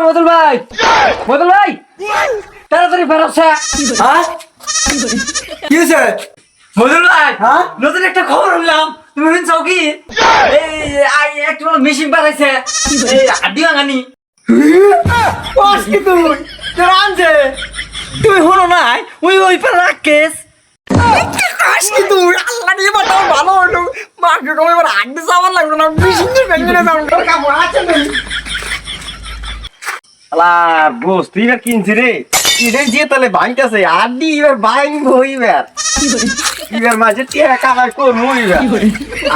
মদল ভাই। মদল ভাই তাড়াতাড়ি ফেরোচ্ছে হ্যাঁ? কি হয়েছে? মদল ভাই হ্যাঁ? নতুন একটা খবর শুনলাম। তুমি শুনছো কি? এই একটা মেশিন বানাইছে। এই আড্ডি ভাঙানি তুই তোর আনছে তুমি শোনো নাই? ওই ওই পার রাকেশ কি তুই আল্লাহ দিয়ে বাটা ভালো হলো। মাকে কমে এবার আড্ডি সামান লাগল না তোর কাপড় আছে নেই বস, তুই এবার কিনছি রে। এটাই যে তাহলে ভাঙতেছে। আড্ডি, এবার ভাঙবো, এবার। এবার মাঝে টিয়া কামাই করব, এবার।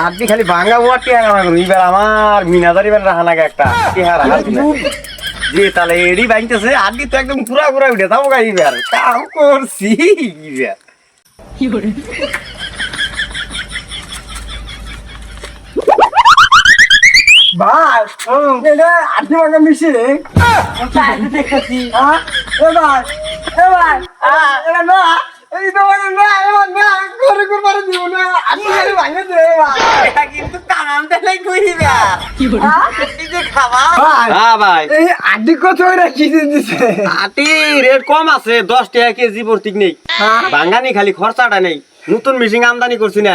আড্ডি খালি ভাঙাবো আর কামাই করব। এবার আমার মিনাদার এবার রাখা লাগে একটা রাখা যে তাহলে এডি ভাঙতেছে, আড্ডি তো একদম পুরা পুরা উঠে। যাব গা, এবার। কাম করছি, এবার। ভাই এটা আড্ডি ভাঙা মিশে দেখতেছি হ্যাঁ এ ভাই এ ভাই এটা না এই তো মানে না এবার না করে করে মারে দিব না আড্ডি খালি ভাঙে দে ভাই এটা কিন্তু কামাম দেলাই কইবে এই যে খাবা ভাই হ্যাঁ ভাই। এই আড্ডি কত করে কি দিছে? আটি রেট কম আছে দশ টাকা কেজি ভর্তিক নেই। হ্যাঁ। বাঙ্গানি খালি খরচাটা নেই। নতুন মেশিন আমদানি করছি না।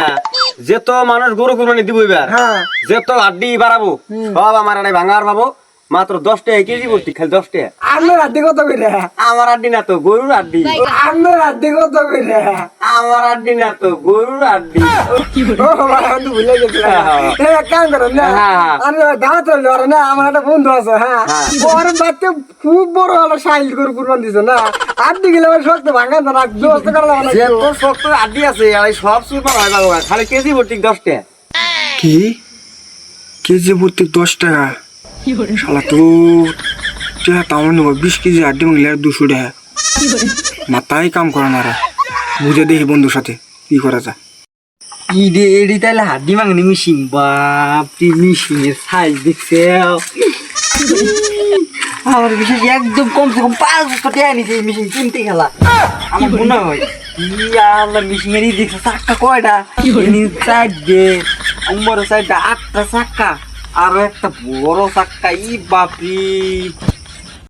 যে তো মানুষ গরু কুরবানি দিব এবার হ্যাঁ। যে তো আড্ডি বাড়াবো সব আমার ভাঙার পাবো মাত্র দশ টাকা কেজি ভর্তি খালি দশ টাকা আপনার আড্ডি কত করে? আমার আড্ডি না তো গরুর আড্ডি আপনার আড্ডি কত করে? আমার আড্ডি না তো গরুর আড্ডি ও ভাই আমি তো ভুলে গেছিলাম। হ্যাঁ। এক কাম করেন না। হ্যাঁ। আমি দাঁত আর না আমার একটা বন্ধু আছে হ্যাঁ। হ্যাঁ। ওর খুব বড় হলো সাইল করে কুরবান দিছে না। আড্ডি গেলে আমার শক্ত ভাঙা না রাখ করা না। যে তোর শক্ত আড্ডি আছে আর সব সুপার হয়ে যাব খালি কেজি ভর্তি দশ টাকা কি? কেজি প্রত্যেক দশ টাকা শালা তো টাকা তামন নেব বিশ কেজি আড্ডি আর দুশো টাকা। মাথায় কাম করে না রা। বুঝে দেখি বন্ধুর সাথে কি করা যায়। ইডে এডি তাইলে হাড্ডি মাংনি মিশিং বাপ মিশিংয়ের সাইজ দেখছে। আমার বিশেষ একদম কমসে কম পাঁচ বছর টাকা নিছে এই মিশিং কিনতে খেলা আমার মনে হয় আল্লাহ মিশিং দেখছে চাক্কা কয়টা? চারটে উম্বর চারটা আটটা চাক্কা। আরও একটা বড় চাক্কা ই বাপরি।